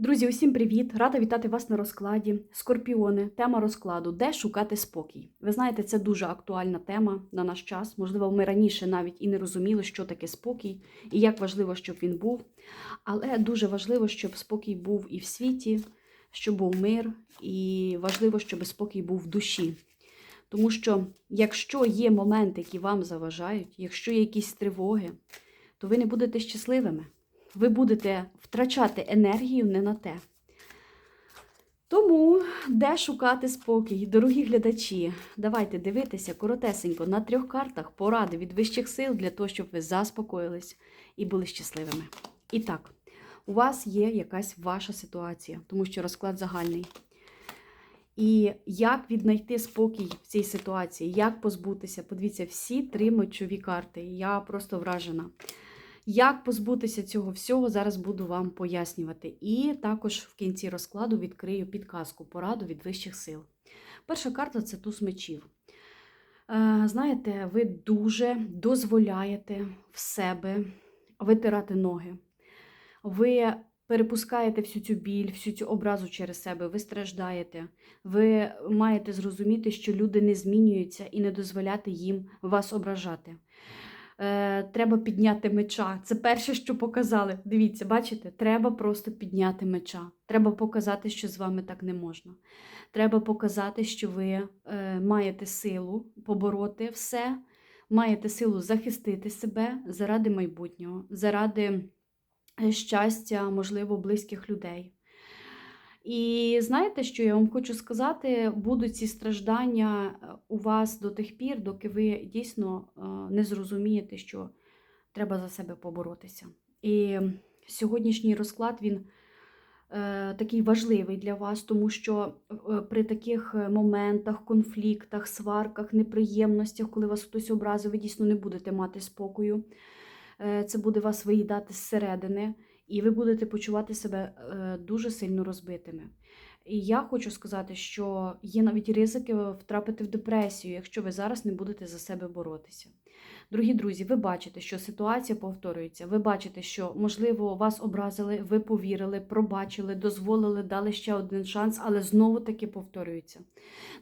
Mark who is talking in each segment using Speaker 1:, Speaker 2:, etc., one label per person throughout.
Speaker 1: Друзі, усім привіт! Рада вітати вас на розкладі. Скорпіони, тема розкладу. Де шукати спокій? Ви знаєте, це дуже актуальна тема на наш час. Можливо, ми раніше навіть і не розуміли, що таке спокій, і як важливо, щоб він був. Але дуже важливо, щоб спокій був і в світі, щоб був мир, і важливо, щоб спокій був в душі. Тому що, якщо є моменти, які вам заважають, якщо є якісь тривоги, то ви не будете щасливими ви будете втрачати енергію не на те. Тому де шукати спокій, дорогі глядачі, давайте дивитися коротесенько на трьох картах поради від вищих сил для того, щоб ви заспокоїлись і були щасливими. І так, у вас є якась ваша ситуація, тому що розклад загальний. І як віднайти спокій в цій ситуації, як позбутися? Подивіться, всі три мочові карти. Я просто вражена. Як позбутися цього всього, зараз буду вам пояснювати. І також в кінці розкладу відкрию підказку, пораду від вищих сил. Перша карта це туз мечів. Е, Знаєте, ви дуже дозволяєте в себе витирати ноги. Ви перепускаєте всю цю біль, всю цю образу через себе, ви страждаєте. Ви маєте зрозуміти, що люди не змінюються і не дозволяти їм вас ображати е, треба підняти меча. Це перше, що показали. Дивіться, бачите, треба просто підняти меча. Треба показати, що з вами так не можна. Треба показати, що ви е, маєте силу побороти все, маєте силу захистити себе заради майбутнього, заради е, щастя, можливо, близьких людей. І знаєте, що я вам хочу сказати? Будуть ці страждання е, у вас до тих пір, доки ви дійсно е, не зрозумієте, що треба за себе поборотися. І сьогоднішній розклад він е, такий важливий для вас, тому що при таких моментах, конфліктах, сварках, неприємностях, коли вас хтось образив, ви дійсно не будете мати спокою. Це буде вас виїдати зсередини і ви будете почувати себе е, дуже сильно розбитими. І я хочу сказати, що є навіть ризики втрапити в депресію, якщо ви зараз не будете за себе боротися. Дорогі друзі, ви бачите, що ситуація повторюється. Ви бачите, що, можливо, вас образили, ви повірили, пробачили, дозволили, дали ще один шанс, але знову таки повторюється.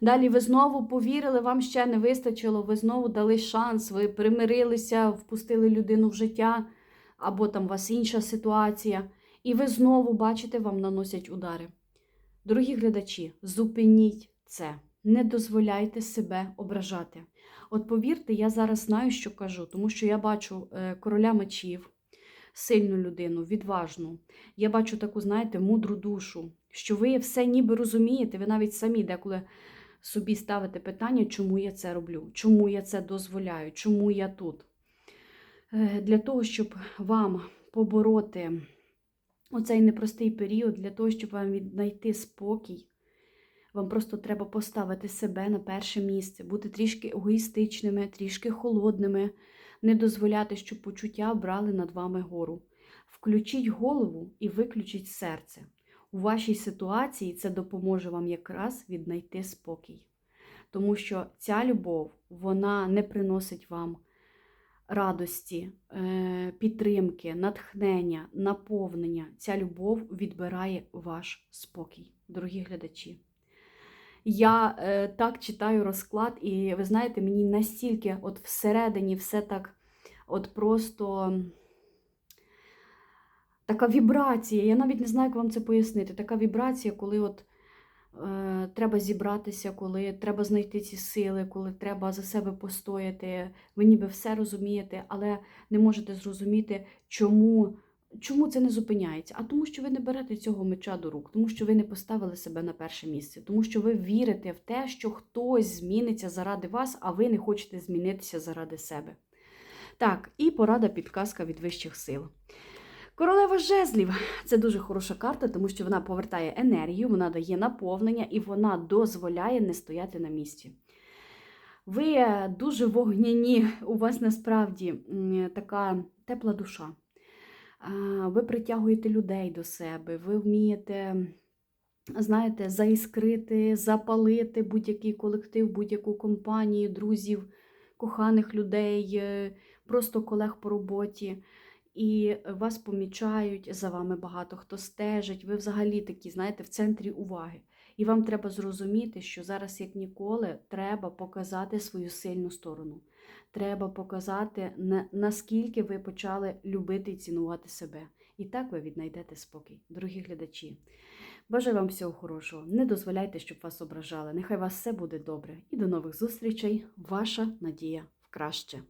Speaker 1: Далі ви знову повірили, вам ще не вистачило, ви знову дали шанс, ви примирилися, впустили людину в життя або там у вас інша ситуація, і ви знову бачите, вам наносять удари. Дорогі глядачі, зупиніть це, не дозволяйте себе ображати. От повірте, я зараз знаю, що кажу, тому що я бачу е, короля мечів, сильну людину, відважну. Я бачу таку, знаєте, мудру душу, що ви все ніби розумієте, ви навіть самі деколи собі ставите питання, чому я це роблю, чому я це дозволяю, чому я тут. Е, для того, щоб вам побороти оцей непростий період, для того, щоб вам віднайти спокій, вам просто треба поставити себе на перше місце, бути трішки егоїстичними, трішки холодними, не дозволяти, щоб почуття брали над вами гору. Включіть голову і виключіть серце. У вашій ситуації це допоможе вам якраз віднайти спокій. Тому що ця любов, вона не приносить вам радості, е, підтримки, натхнення, наповнення. Ця любов відбирає ваш спокій, дорогі глядачі. Я е, так читаю розклад, і ви знаєте, мені настільки от всередині все так от просто така вібрація. Я навіть не знаю, як вам це пояснити. Така вібрація, коли от треба зібратися, коли треба знайти ці сили, коли треба за себе постояти. Ви ніби все розумієте, але не можете зрозуміти, чому чому це не зупиняється. А тому, що ви не берете цього меча до рук, тому що ви не поставили себе на перше місце, тому що ви вірите в те, що хтось зміниться заради вас, а ви не хочете змінитися заради себе. Так, і порада підказка від вищих сил. Королева жезлів це дуже хороша карта, тому що вона повертає енергію, вона дає наповнення і вона дозволяє не стояти на місці. Ви дуже вогняні, у вас насправді така тепла душа. Ви притягуєте людей до себе, ви вмієте, знаєте, заіскрити, запалити будь-який колектив, будь-яку компанію, друзів, коханих людей, просто колег по роботі. І вас помічають, за вами багато хто стежить. Ви взагалі такі, знаєте, в центрі уваги. І вам треба зрозуміти, що зараз, як ніколи, треба показати свою сильну сторону. Треба показати, наскільки ви почали любити і цінувати себе. І так ви віднайдете спокій, дорогі глядачі. Бажаю вам всього хорошого. Не дозволяйте, щоб вас ображали. Нехай вас все буде добре. І до нових зустрічей. Ваша надія в краще.